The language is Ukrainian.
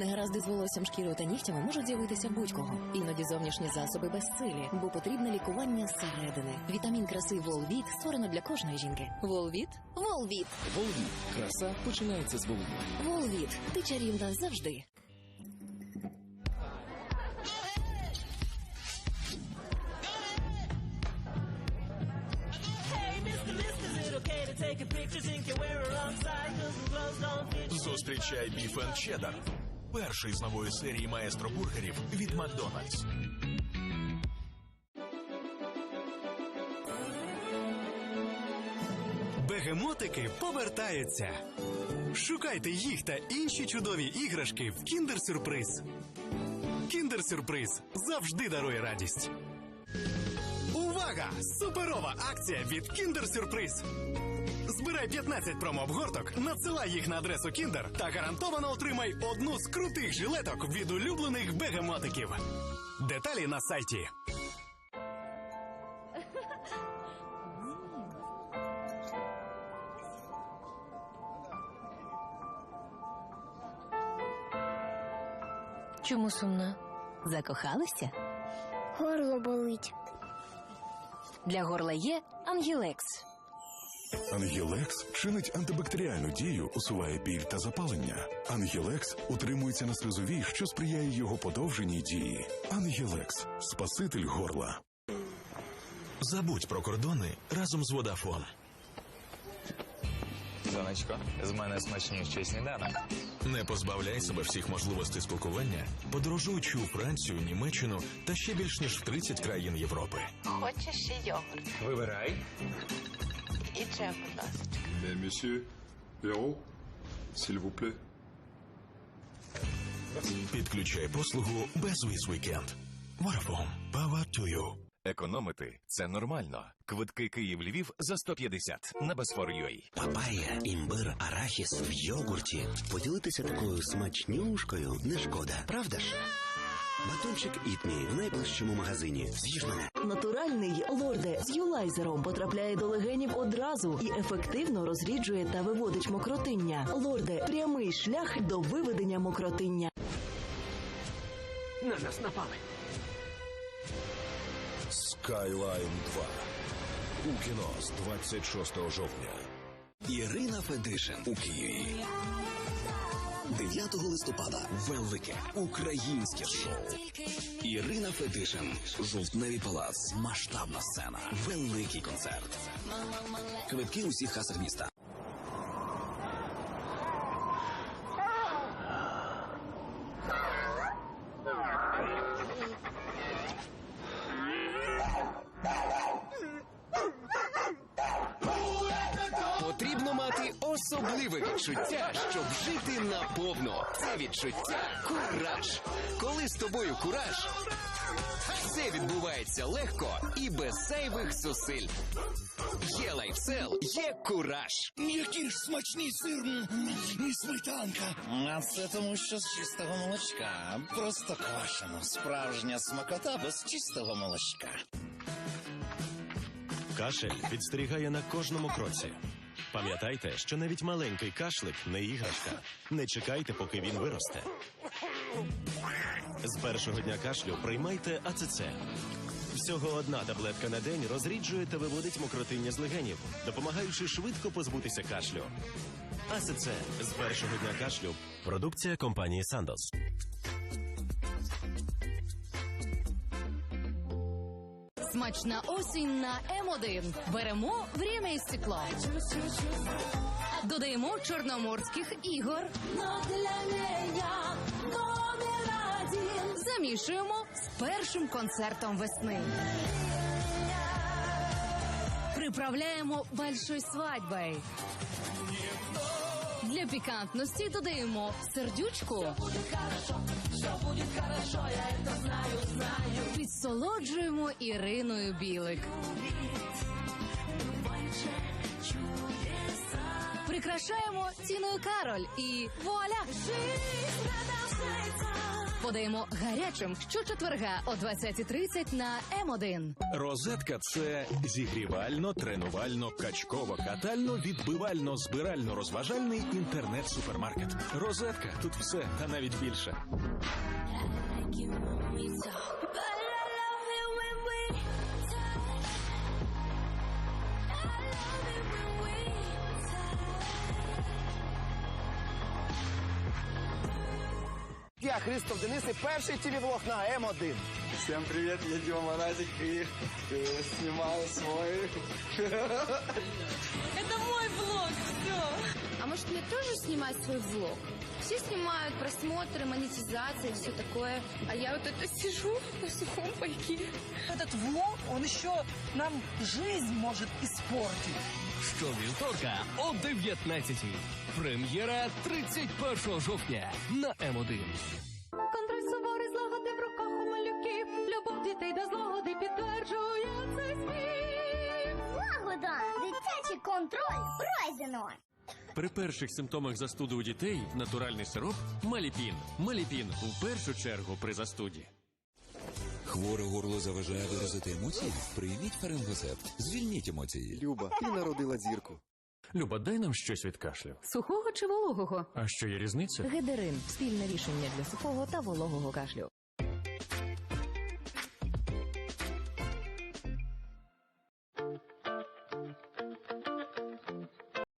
Негаразди з волоссям, шкірою та нігтями можуть з'явитися будь-кого. Іноді зовнішні засоби безсилі, бо потрібне лікування зсередини. Вітамін краси Волвіт створено для кожної жінки. Волвіт? Волвіт! Волвіт. Краса починається з Волвіт. Волвіт. Ти чарівна завжди. Зустрічай Біф енд Чеддер. Перший з нової серії маестро бургерів від Макдональдс. Бегемотики повертаються. Шукайте їх та інші чудові іграшки в Кіндер Сюрприз. Кіндер Сюрприз завжди дарує радість. Увага! Суперова акція від Кіндер Сюрприз. Збирай 15 промо-обгорток, надсилай їх на адресу Кіндер та гарантовано отримай одну з крутих жилеток від улюблених бегемотиків. Деталі на сайті. Чому сумна? Закохалися? Горло болить. Для горла є Ангілекс. Ангілекс чинить антибактеріальну дію, усуває біль та запалення. Ангілекс утримується на слизовій, що сприяє його подовженій дії. Ангілекс спаситель горла. Забудь про кордони разом з Водафон. Сонечко, з мене смачніший сніданок. Не позбавляй себе всіх можливостей спілкування, подорожуючи у Францію, Німеччину та ще більш ніж в 30 країн Європи. Хочеш ще йогурт? Вибирай. І джем, будь ласка. Mais monsieur, Héros, s'il vous plaît. Підключай послугу Безвіз Вікенд. Водафон. Power to you. Економити це нормально. Квитки Київ-Львів за 150 на Бесфор.ua. Папая, імбир, арахіс в йогурті. Поділитися такою смачнюшкою не шкода, правда ж? Батончик Ітмі в найближчому магазині. З'їж мене. Натуральний лорде з юлайзером потрапляє до легенів одразу і ефективно розріджує та виводить мокротиння. Лорде прямий шлях до виведення мокротиння. На нас напали. Skyline 2. У кіно з 26 жовтня. Ірина Федишин у Києві. 9 листопада велике українське шоу. Ірина Федишин, Жовтневий палац, масштабна сцена, великий концерт. Квитки у всіх касах міста. Особливе відчуття, щоб жити наповно. Це відчуття кураж. Коли з тобою кураж, все відбувається легко і без зайвих зусиль. Є лайфсел, є кураж. Які ж смачні сир і сметанка. А це тому, що з чистого молочка. Просто квашено. Справжня смакота без чистого молочка. Кашель підстерігає на кожному кроці. Пам'ятайте, що навіть маленький кашлик не іграшка. Не чекайте, поки він виросте. З першого дня кашлю приймайте АЦЦ. Всього одна таблетка на день розріджує та виводить мокротиння з легенів, допомагаючи швидко позбутися кашлю. АЦЦ з першого дня кашлю. Продукція компанії Сандос. Смачна осінь на М1. Беремо время і стекло. Додаємо чорноморських ігор. Замішуємо з першим концертом весни. Приправляємо большой свадьбой. Для пікантності додаємо сердючку. Підсолоджуємо Іриною Білик. Прикрашаємо ціною Кароль і вуаля! Подаємо гарячим щочетверга о 20.30 на М1. Розетка це зігрівально, тренувально, качково, катально, відбивально, збирально, розважальний інтернет-супермаркет. Розетка тут все та навіть більше. Я Христов Денис і перший ТВ-влог на М1. Всем привет, я Дима Морозик и э, снимаю свой... Это мой влог, все. А может мне тоже снимать свой влог? Все снимают просмотры, монетизация и все такое. А я вот это сижу на сухом пайке. Этот влог, он еще нам жизнь может испортить. Щовівторка о 19-й. Прем'єра 31 жовтня на М1. Контроль суворий злагоди в руках у малюків. Любов дітей до злагоди підтверджує цей спів. Лагода! Дитячий контроль пройдено! При перших симптомах застуди у дітей натуральний сироп Маліпін. Маліпін у першу чергу при застуді. Хворе горло заважає виразити емоції? Прийміть фарингосепт. Звільніть емоції. Люба, ти народила зірку. Люба, дай нам щось від кашлю. Сухого чи вологого? А що є різниця? Гедерин спільне рішення для сухого та вологого кашлю.